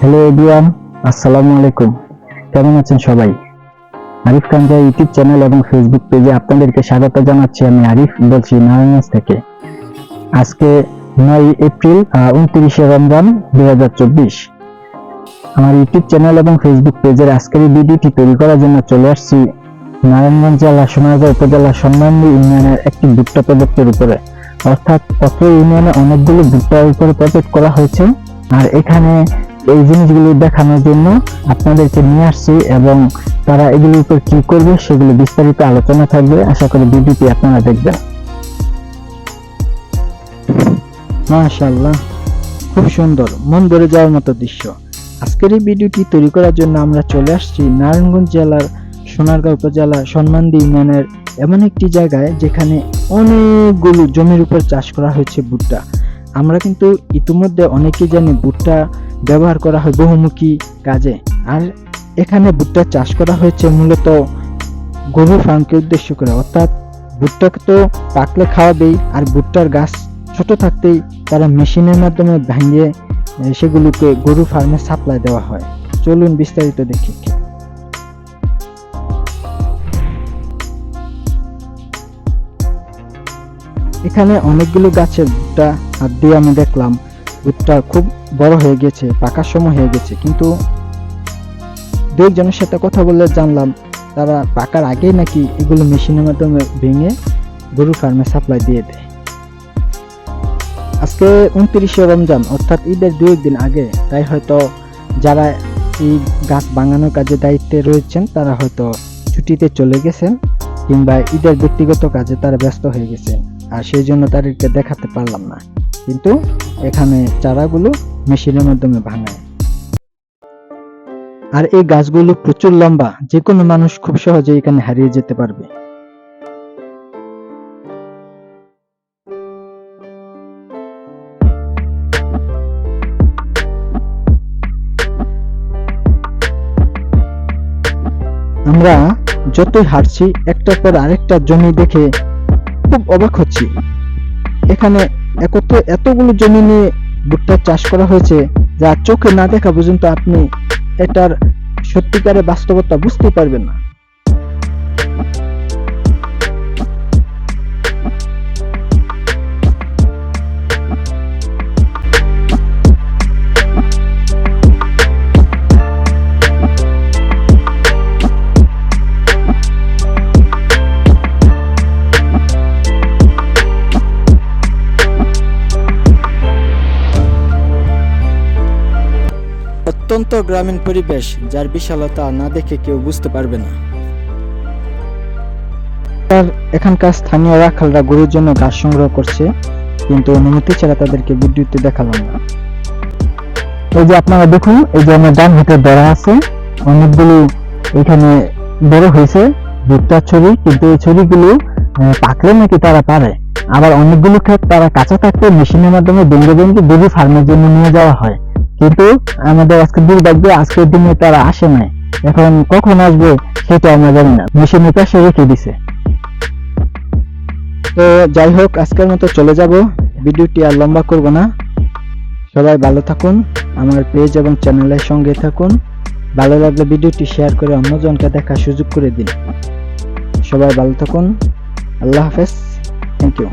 Hello everyone আসসালামু আলাইকুম কেমন আছেন সবাই? আরিফ খানজা ইউটিউব চ্যানেল এবং ফেসবুক পেজে আপনাদেরকে স্বাগত জানাচ্ছি আমি আরিফ, বলছি নারায়ণগঞ্জ থেকে। আজকে নয় এপ্রিল উনত্রিশে রমজান দুই হাজার চব্বিশ। আমার ইউটিউব চ্যানেল এবং ফেসবুক পেজের আজকের এই ভিডিওটি তৈরি করার জন্য চলে আসছি নারায়ণগঞ্জ জেলা সোনারগাঁও উপজেলা সম্মানী ইউনিয়নের একটি ভুট্টা প্রজেক্টের উপরে। অর্থাৎ অত্র ইউনিয়নে অনেকগুলো ভুট্টার উপরে প্রজেক্ট করা হয়েছে। আর এখানে এই জিনিসগুলো দেখানোর জন্য আপনাদেরকে নিয়ে আসছি এবং তারা এগুলোর উপর কি করবে, সেগুলো বিস্তারিত আলোচনা থাকবে। আশা করি ভিডিওটি আপনারা দেখবেন। মাশাআল্লাহ, খুব সুন্দর, মন ভরে যাওয়ার মতো দৃশ্য। আজকের এই ভিডিওটি তৈরি করার জন্য আমরা চলে আসছি নারায়ণগঞ্জ জেলার সোনারগাঁও উপজেলা সম্মানদি ইউনিয়নের এমন একটি জায়গায় যেখানে অনেকগুলো জমির উপর চাষ করা হয়েছে ভুট্টা। আমরা কিন্তু ইতিমধ্যে অনেকেই জানি ভুট্টা ব্যবহার করা হয় বহুমুখী কাজে। আর এখানে ভুট্টা চাষ করা হয়েছে মূলত গরু ফার্মকে উদ্দেশ্য করে। অর্থাৎ ভুট্টাকে তো পাকলে খাওয়াবেই, আর ভুট্টার গাছ ছোট থাকতেই তারা মেশিনের মাধ্যমে ভাঙিয়ে সেগুলোকে গরু ফার্মে সাপ্লাই দেওয়া হয়। চলুন বিস্তারিত দেখি। এখানে অনেকগুলো গাছের ভুট্টা হাত দিয়ে আমি দেখলাম। ভুট্টা খুব বড় হয়ে গেছে পাকার সময় হয়ে গেছে। কিন্তু দু একজনের সাথে কথা বললে জানলাম, তারা পাকার আগেই নাকি এগুলো মেশিনের মাধ্যমে ভেঙে গরু ফার্মে সাপ্লাই দিয়ে দেয়। আজকে উনত্রিশে রমজান, অর্থাৎ ঈদের দু একদিন আগে, তাই হয়তো যারা এই গাছ বাঙানোর কাজে দায়িত্বে রয়েছেন, তারা হয়তো ছুটিতে চলে গেছেন, কিংবা ঈদের ব্যক্তিগত কাজে তারা ব্যস্ত হয়ে গেছেন, আর সেই জন্য তাদেরকে দেখাতে পারলাম না। কিন্তু এখানে চারাগুলো মেশিনের মাধ্যমে ভাঙায়। আর এই গাছগুলো প্রচুর লম্বা যে কোনো মানুষ খুব সহজে এখানে হারিয়ে যেতে পারবে। আমরা যতই হাঁটছি, একটার পর আরেকটা জমি দেখে খুব অবাক হচ্ছি। এখানে একত্র এতগুলো জমি নিয়ে ভুট্টা চাষ করা হয়েছে যা চোখে না দেখা পর্যন্ত আপনি এটার সত্যিকারের বাস্তবতা বুঝতে পারবেন না। অত্যন্ত গ্রামীণ পরিবেশ যার বিশালতা না দেখে কেউ বুঝতে পারবে না। এখানকার স্থানীয় রাখালরা গরুর জন্য ঘাস সংগ্রহ করছে কিন্তু অনুমতি ছাড়া তাদেরকে বিদ্যুৎ দেখালাম না। এই যে আপনারা দেখুন এই যে আমার ডান হাতে ধরা আছে অনেকগুলো এখানে বড় হয়েছে ভুট্টার ছড়ি কিন্তু এই ছড়িগুলো আহ, পাকলে নাকি তারা পারে? আবার অনেকগুলো ক্ষেত তারা কাঁচা থাকতে মেশিনের মাধ্যমে ভেঙে ভেঙে গরু ফার্মের জন্য নিয়ে যাওয়া হয়। কিন্তু আমাদের আজকে দুর্ভাগ্য আজকের দিনে তারা আসে নাই। এখন কখন আসবে সেটা আমরা জানি না। মেশিনের পাশে রেখে দিছে। তো যাই হোক, আজকের মতো চলে যাব। ভিডিওটি আর লম্বা করব না। সবাই ভালো থাকুন, আমার পেজ এবং চ্যানেলের সঙ্গে থাকুন। ভালো লাগলে ভিডিওটি শেয়ার করে অন্যজনকে দেখার সুযোগ করে দিন। সবাই ভালো থাকুন। আল্লাহ হাফেজ। Thank you